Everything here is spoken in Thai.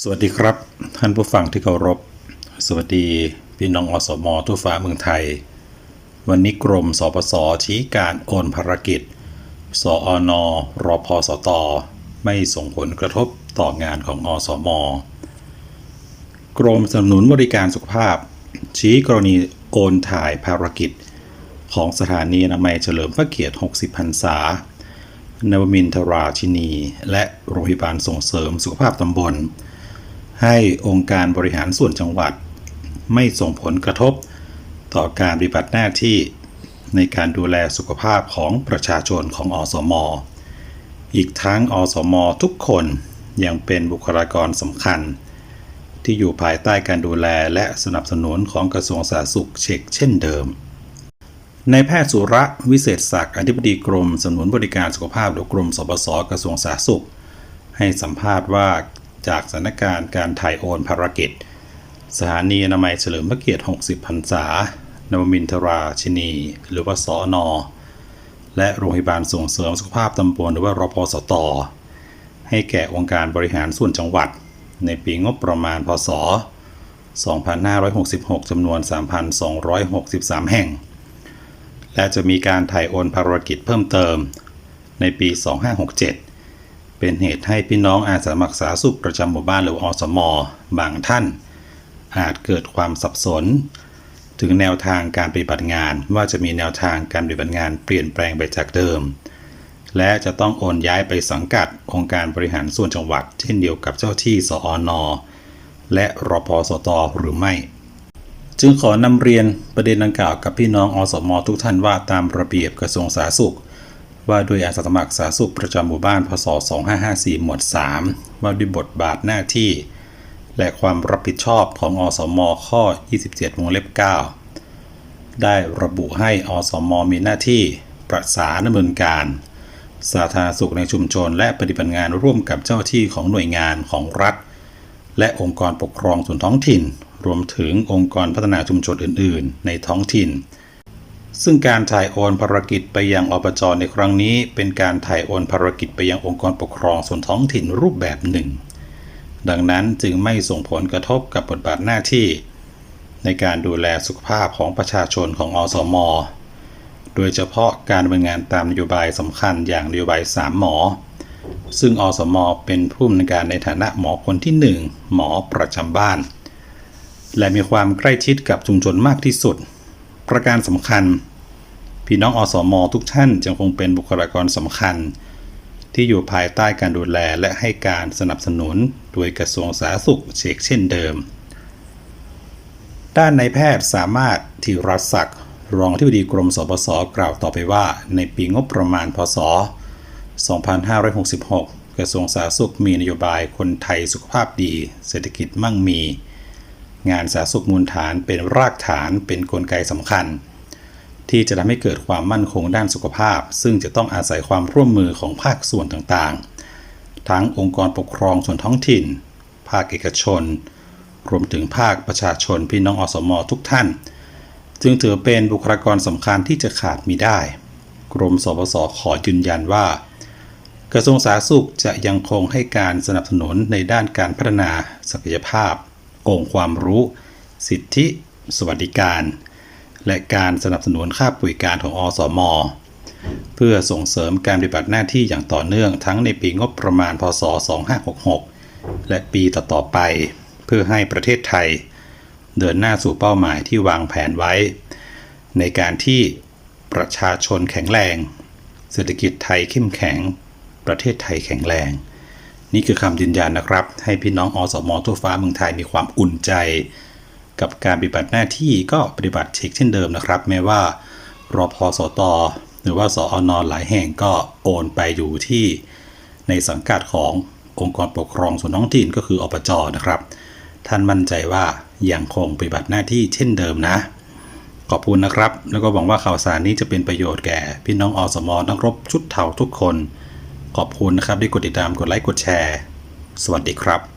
สวัสดีครับ ท่านผู้ฟังที่เคารพ สวัสดีพี่น้องอสมทั่วฟ้าเมืองไทย วันนี้กรมสปสชี้การโอนภารกิจ สอนรอพสต ไม่ส่งผลกระทบต่องานของอสม กรมสนับสนุนบริการสุขภาพ ชี้กรณีโอนถ่ายภารกิจ ของสถานีอนามัยเฉลิมพระเกียรติ 60 พรรษานวมินทราชินี และโรงพยาบาลส่งเสริมสุขภาพตำบล ให้องค์การบริหารส่วนจังหวัด ไม่ส่งผลกระทบ ต่อการปฏิบัติหน้าที่ในการดูแลสุขภาพของประชาชนของอสม อีกทั้งอสม ทุกคนยังเป็นบุคลากรสำคัญ ที่อยู่ภายใต้การดูแลและสนับสนุนของกระทรวงสาธารณสุขเช็กเช่นเดิม ในแพทย์สุระวิเศษศักดิ์อธิบดีกรมสนับสนุนบริการสุขภาพหรือกรมสปสกระทรวงสาธารณสุข ให้สัมภาษณ์ว่า จากสถานการณ์การถ่ายโอนภารกิจ สถานีอนามัยเฉลิมพระเกียรติ 60 พรรษานวมินทราชินี หรือว่าสอนอและโรงพยาบาลส่งเสริมสุขภาพตำบลหรือว่ารพสต ให้แก่องค์การบริหารส่วนจังหวัด ในปีงบประมาณพศ 2566 จำนวน 3,263 แห่ง และจะมีการถ่ายโอนภารกิจเพิ่มเติมในปี 2567 เป็นเหตุให้พี่น้องอาสาสมัครสาธารณสุขประจำหมู่บ้านหรืออสมบางท่าน อาจเกิดความสับสน ถึงแนวทางการปฏิบัติงาน ว่าจะมีแนวทางการปฏิบัติงานเปลี่ยนแปลงไปจากเดิม และจะต้องโอนย้ายไปสังกัดองค์การบริหารส่วนจังหวัด เช่นเดียวกับเจ้าที่สอนอและรพสตหรือไม่ จึงขอนำเรียนประเด็นดังกล่าวกับพี่น้องอสมทุกท่านว่าตามระเบียบกระทรวงสาธารณสุข ว่าด้วยอาสาสมัครสาธารณสุขประจำหมู่บ้านพศ 2554 หมวด 3 ว่าด้วยบทบาทหน้าที่ และความรับผิดชอบของอสม ข้อ 27 วงเล็บ 9 ได้ระบุให้อสม มีหน้าที่ประสานดำเนินการ สาธารณสุขในชุมชน และปฏิบัติงานร่วมกับเจ้าหน้าที่ของหน่วยงานของรัฐ และองค์กรปกครองส่วนท้องถิ่น รวมถึงองค์กรพัฒนาชุมชนอื่น ๆ ในท้องถิ่น ซึ่งการถ่ายโอนภารกิจไปยังอบจในครั้งนี้ เป็นการถ่ายโอนภารกิจไปยังองค์กรปกครองส่วนท้องถิ่นรูปแบบหนึ่ง ดังนั้นจึงไม่ส่งผลกระทบกับบทบาทหน้าที่ ในการดูแลสุขภาพของประชาชนของอสม โดยเฉพาะการดำเนินงานตามนโยบายสำคัญอย่างนโยบาย3หมอ ซึ่งอสม เป็นผู้ดำนินการในฐานะหมอคนที่ 1 หมอประจำบ้าน และมีความใกล้ชิดกับชุมชนมากที่สุด ประการสำคัญ พี่น้องอสมทุกท่านยังคงเป็นบุคลากรสำคัญ ที่อยู่ภายใต้การดูแลและให้การสนับสนุนโดยกระทรวงสาธารณสุขเชกเช่นเดิม ด้านในแพทย์สามารถธีรศักดิ์รองที่บดีกรมสปสกล่าวต่อไปว่า ในปีงบประมาณพศ 2566 กระทรวงสาธารณสุขมีนโยบายคนไทยสุขภาพดี เศรษฐกิจมั่งมี งานสาธารณสุขมูลฐานเป็นรากฐานเป็นนกลไกสำคัญ ที่จะทำให้เกิดความมั่นคงด้านสุขภาพ ซึ่งจะต้องอาศัยความร่วมมือของภาคส่วนต่างๆ ทั้งองค์กรปกครองส่วนท้องถิ่น ภาคเอกชน รวมถึงภาคประชาชนพี่น้องอสมทุกท่าน จึงถือเป็นบุคลากรสำคัญที่จะขาดมิได้ กรมสปสขอยืนยันว่า กระทรวงสาธารณสุขจะยังคงให้การสนับสนุนในด้านการพัฒนาศักยภาพ องค์ความรู้ สิทธิ สวัสดิการ และการสนับสนุนค่าปุ๋ยการของอสม เพื่อส่งเสริมการปฏิบัติหน้าที่อย่างต่อเนื่องทั้งในปีงบประมาณพศ 2566 และปีต่อๆไป เพื่อให้ประเทศไทย เดินหน้าสู่เป้าหมายที่วางแผนไว้ ในการที่ประชาชนแข็งแรง เศรษฐกิจไทยเข้มแข็ง ประเทศไทยแข็งแรง นี่คือคำยืนยันนะครับ ให้พี่น้องอสมทั่วฟ้าเมืองไทยมีความอุ่นใจ กับการปฏิบัติหน้าที่ก็ปฏิบัติเช็คเช่นเดิมนะครับ แม้ว่ารอพอสตหรือว่าสอนอหลายแห่งก็โอนไปอยู่ที่ในสังกัดขององค์กรปกครองส่วนท้องถิ่นก็คืออบจนะครับ ท่านมั่นใจว่ายังคงปฏิบัติหน้าที่เช่นเดิมนะ ขอบคุณนะครับ แล้วก็หวังว่าข่าวสารนี้จะเป็นประโยชน์แก่ พี่น้องอสมนักรบชุดเทาทุกคน ขอบคุณนะครับที่กดติดตามกดไลค์กดแชร์ สวัสดีครับ